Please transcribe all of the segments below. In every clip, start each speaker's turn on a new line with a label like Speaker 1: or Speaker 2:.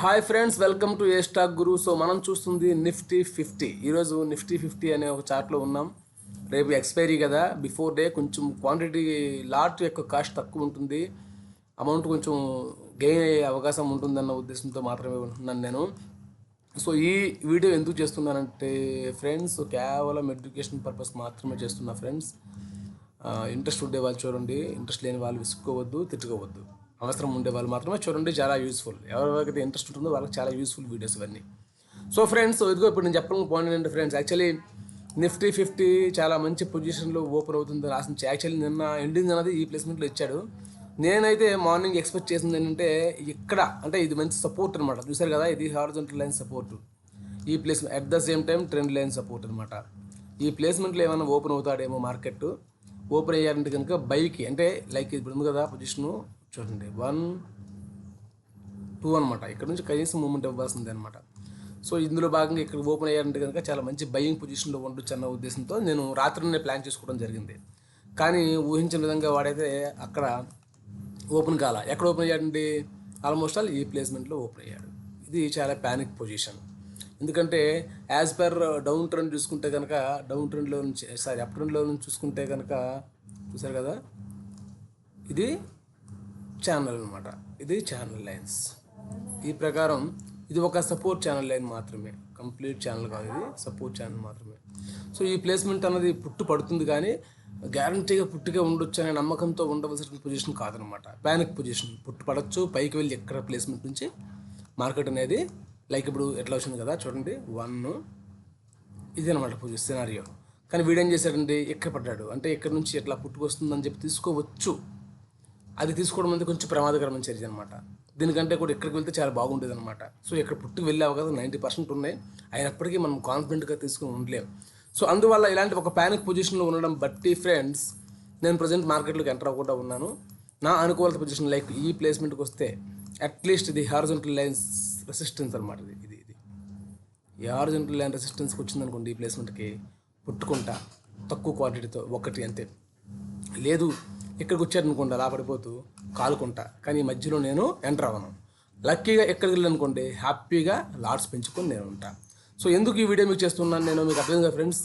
Speaker 1: Hi friends welcome to a stock guru. So మనం చూస్తుంది Nifty fifty. ఈరోజు Nifty fifty అనే ఒక చార్ట్లో ఉన్నాం. రేపు ఎక్స్పైరీ కదా. బిఫోర్ డే కొంచెం క్వాంటిటీ లాట్ యొక్క కాస్ట్ తక్కువ ఉంటుంది. అమౌంట్ కొంచెం గెయిన్ అయ్యే అవకాశం ఉంటుందన్న ఉద్దేశంతో మాత్రమే ఉంటున్నాను నేను. సో ఈ వీడియో ఎందుకు చేస్తున్నానంటే ఫ్రెండ్స్ కేవలం ఎడ్యుకేషన్ పర్పస్ మాత్రమే చేస్తున్నా ఫ్రెండ్స్. ఇంట్రెస్ట్ ఉండే వాళ్ళు చూడండి. ఇంట్రెస్ట్ లేని వాళ్ళు విసుక్కోవద్దు తిట్టుకోవద్దు. అవసరం ఉండే వాళ్ళు మాత్రమే చూడండి చాలా యూస్ఫుల్ ఎవరికైతే ఇంట్రెస్ట్ ఉంటుందో వాళ్ళకి చాలా యూస్ఫుల్ వీడియోస్ ఇవన్నీ. సో ఫ్రెండ్స్ ఇదిగో ఇప్పుడు నేను చెప్పడం పాయింట్ ఏంటంటే ఫ్రెండ్స్ యాక్చువల్లీ నిఫ్టీ ఫిఫ్టీ చాలా మంచి పొజిషన్లో ఓపెన్ అవుతుంది రాసింది. యాక్చువల్లీ నిన్న ఎండింగ్ అనేది ఈ ప్లేస్మెంట్లో ఇచ్చాడు. నేనైతే మార్నింగ్ ఎక్స్పెక్ట్ చేసింది ఏంటంటే ఇక్కడ అంటే ఇది మంచి సపోర్ట్ అనమాట చూసారు కదా ఇది హారిజంటల్ లైన్ సపోర్ట్ ఈ placement at the same time trend line support అనమాట ఈ ప్లేస్మెంట్లో ఏమైనా ఓపెన్ అవుతాడేమో మార్కెట్ ఓపెన్ అయ్యారంటే కనుక బైకి అంటే లైక్ ఇప్పుడు ఉంది కదా పొజిషను చూడండి. వన్ టూ అనమాట ఇక్కడ నుంచి కనీసం మూమెంట్ ఇవ్వాల్సిందే అనమాట సో ఇందులో భాగంగా ఇక్కడ ఓపెన్ అయ్యారంటే కనుక చాలా మంచి బయ్యింగ్ పొజిషన్లో ఉండొచ్చు అన్న ఉద్దేశంతో నేను రాత్రినే ప్లాన్ చేసుకోవడం జరిగింది. కానీ ఊహించిన విధంగా వాడైతే అక్కడ ఓపెన్ కాల. ఎక్కడ ఓపెన్ అయ్యాడండి? ఆల్మోస్ట్ ఆల్ ఈ ప్లేస్మెంట్లో ఓపెన్ అయ్యాడు. ఇది చాలా ప్యానిక్ పొజిషన్ ఎందుకంటే యాజ్ పర్ డౌన్ ట్రెండ్ చూసుకుంటే కనుక డౌన్ ట్రెండ్లో నుంచి సారీ అప్ ట్రెండ్లో నుంచి చూసుకుంటే కనుక చూసారు కదా? ఇది ఛానల్ అనమాట ఇది ఛానల్ లైన్స్ ఈ ప్రకారం ఇది ఒక సపోర్ట్ ఛానల్ లైన్ మాత్రమే. కంప్లీట్ ఛానల్ కాదు ఇది సపోర్ట్ ఛానల్ మాత్రమే. సో ఈ ప్లేస్మెంట్ అన్నది పుట్టు పడుతుంది కానీ గ్యారంటీగా పుట్టుగా ఉండొచ్చు అనే నమ్మకంతో ఉండవలసిన పొజిషన్ కాదనమాట ప్యానిక్ పొజిషన్ పుట్టు పడచ్చు పైకి వెళ్ళి ఎక్కడ ప్లేస్మెంట్ నుంచి మార్కెట్ అనేది లైక్ ఇప్పుడు ఎట్లా వచ్చింది కదా చూడండి. వన్ ఇది అనమాట పొజిషన్ సినారియో కానీ వీడేం చేశాడండి? ఎక్కడ పడ్డాడు? అంటే ఇక్కడ నుంచి ఎట్లా పుట్టుకొస్తుందని చెప్పి తీసుకోవచ్చు. అది తీసుకోవడం అనేది కొంచెం ప్రమాదకరమైన చర్య అనమాట దీనికంటే కూడా ఎక్కడికి వెళ్తే చాలా బాగుంటుంది అనమాట సో ఇక్కడ పుట్టి వెళ్ళే అవకాశం నైంటీ పర్సెంట్ ఉన్నాయి. అయినప్పటికీ మనం కాన్ఫిడెంట్గా తీసుకుని ఉండలేం. సో అందువల్ల ఇలాంటి ఒక ప్యానిక్ పొజిషన్లో ఉండడం బట్టి ఫ్రెండ్స్ నేను ప్రజెంట్ మార్కెట్లోకి ఎంటర్ అవ్వకుండా ఉన్నాను. నా అనుకూలత పొజిషన్ లైక్ ఈ ప్లేస్మెంట్కి వస్తే అట్లీస్ట్ ఇది హార్జెంటల్ లైన్స్ రెసిస్టెన్స్ అనమాట ఇది ఇది ఇది. ఈ హార్జెంటల్ లైన్ రెసిస్టెన్స్కి వచ్చిందనుకోండి ఈ ప్లేస్మెంట్కి పుట్టుకుంటా తక్కువ క్వాంటిటీతో ఒకటి అంతే. లేదు ఇక్కడికి వచ్చారనుకోండి అలా పడిపోతూ కాలుకుంటా. కానీ ఈ మధ్యలో నేను ఎంటర్ అవ్వను. లక్కీగా ఎక్కడికి వెళ్ళనుకోండి హ్యాపీగా లాడ్స్ పెంచుకొని నేను ఉంటా. సో ఎందుకు ఈ వీడియో మీకు చేస్తున్నాను నేను మీకు అర్థం కదా ఫ్రెండ్స్.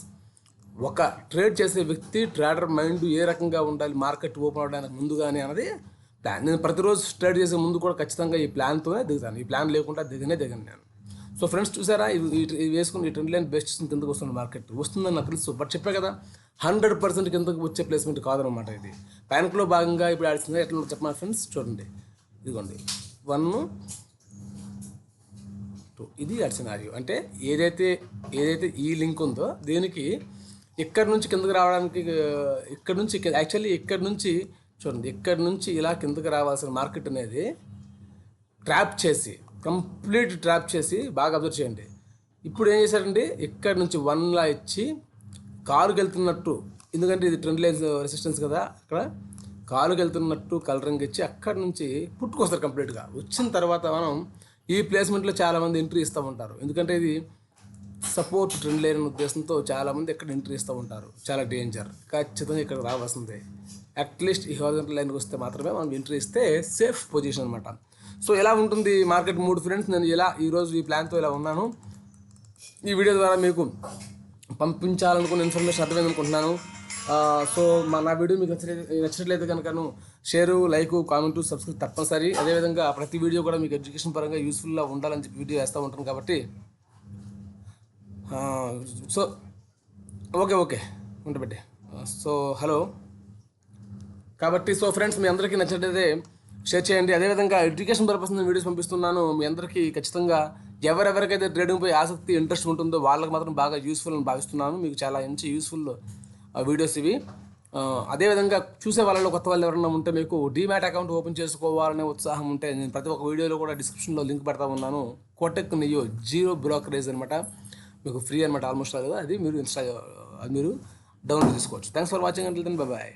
Speaker 1: ఒక ట్రేడ్ చేసే వ్యక్తి ట్రేడర్ మైండ్ ఏ రకంగా ఉండాలి మార్కెట్ ఓపెన్ అవడానికి ముందుగానే అన్నది ప్లాన్. నేను ప్రతిరోజు ట్రేడ్ చేసే ముందు కూడా ఖచ్చితంగా ఈ ప్లాన్తోనే దిగుతాను. ఈ ప్లాన్ లేకుండా దిగనే దిగను నేను. సో ఫ్రెండ్స్ చూసారా? ఇవి వేసుకుని ఈ ట్రెండ్ లైన్ బెస్ట్ కిందకు వస్తుంది మార్కెట్? వస్తుందని నాకు తెలుసు. బట్ చెప్పే కదా హండ్రెడ్ పర్సెంట్ కిందకు వచ్చే ప్లేస్మెంట్ కాదనమాట ఇది. ప్యానిక్లో భాగంగా ఇప్పుడు ఆడిస్తుంది ఎట్లా చెప్పమా ఫ్రెండ్స్ చూడండి. ఇదిగోండి. వన్ టూ ఇది అడ్ సినారియో అంటే ఏదైతే ఏదైతే ఈ లింక్ ఉందో దీనికి ఇక్కడ నుంచి కిందకి రావడానికి ఇక్కడ నుంచి యాక్చువల్లీ ఇక్కడ నుంచి చూడండి ఇక్కడ నుంచి ఇలా కిందకి రావాల్సిన మార్కెట్ అనేది ట్రాప్ చేసి కంప్లీట్ ట్రాప్ చేసి బాగా అబ్జర్వ్ చేయండి. ఇప్పుడు ఏం చేశారండి ఇక్కడ నుంచి వన్లా ఇచ్చి కారుకి వెళ్తున్నట్టు ఎందుకంటే ఇది ట్రెండ్ లైన్స్ రెసిస్టెన్స్ కదా అక్కడ కారుకి వెళ్తున్నట్టు కలరింగ్ ఇచ్చి అక్కడి నుంచి పుట్టుకొస్తారు కంప్లీట్గా. వచ్చిన తర్వాత మనం ఈ ప్లేస్మెంట్లో చాలామంది ఎంట్రీ ఇస్తూ ఉంటారు. ఎందుకంటే ఇది సపోర్ట్ ట్రెండ్ లేని ఉద్దేశంతో చాలామంది ఇక్కడ ఎంట్రీ ఇస్తూ ఉంటారు. చాలా డేంజర్. ఖచ్చితంగా ఇక్కడ రావాల్సిందే. అట్లీస్ట్ ఈ హారిజంటల్ లైన్కి వస్తే మాత్రమే మనం ఎంట్రీ ఇస్తే సేఫ్ పొజిషన్ అనమాట సో ఎలా ఉంటుంది మార్కెట్ మూడు ఫ్రెండ్స్ నేను ఇలా ఈరోజు ఈ ప్లాన్తో ఇలా ఉన్నాను. ఈ వీడియో ద్వారా మీకు పంపించాలనుకున్న ఇన్ఫర్మేషన్ అర్థమైంది అనుకుంటున్నాను సో మా నా వీడియో మీకు నచ్చలేదు నచ్చినట్లయితే కనుకను షేరు లైక్ కామెంట్ సబ్స్క్రైబ్ తప్పనిసరి. అదేవిధంగా ప్రతి వీడియో కూడా మీకు ఎడ్యుకేషన్ పరంగా యూస్ఫుల్గా ఉండాలని చెప్పి వీడియో వేస్తూ ఉంటాను కాబట్టి. So okay okay. ఉండబెట్టే. So hello. కాబట్టి సో ఫ్రెండ్స్ మీ అందరికీ నచ్చినట్లయితే షేర్ చేయండి. అదేవిధంగా ఎడ్యుకేషన్ పర్పస్ నేను వీడియోస్ పంపిస్తున్నాను. మీ అందరికీ ఖచ్చితంగా ఎవరెవరికైతే ట్రేడింగ్ పై ఆసక్తి ఇంట్రెస్ట్ ఉంటుందో వాళ్ళకి మాత్రం బాగా యూస్ఫుల్ అని భావిస్తున్నాను. మీకు చాలా మంచి యూస్ఫుల్ వీడియోస్ ఇవి. అదేవిధంగా చూసే వాళ్ళలో కొత్త వాళ్ళు ఎవరైనా ఉంటే మీకు డీమ్యాట్ అకౌంట్ ఓపెన్ చేసుకోవాలనే ఉత్సాహం ఉంటే నేను ప్రతి ఒక్క వీడియోలో కూడా డిస్క్రిప్షన్లో లింక్ పెడతా ఉన్నాను. కోటెక్ నెయ్యో జీరో బ్రోకరేజ్ అనమాట మీకు ఫ్రీ అనమాట ఆల్మోస్ట్ కదా అది మీరు ఇన్స్టా అది మీరు డౌన్లోడ్ చేసుకోవచ్చు. థ్యాంక్స్ ఫర్ వాచింగ్ అంటే బాయ్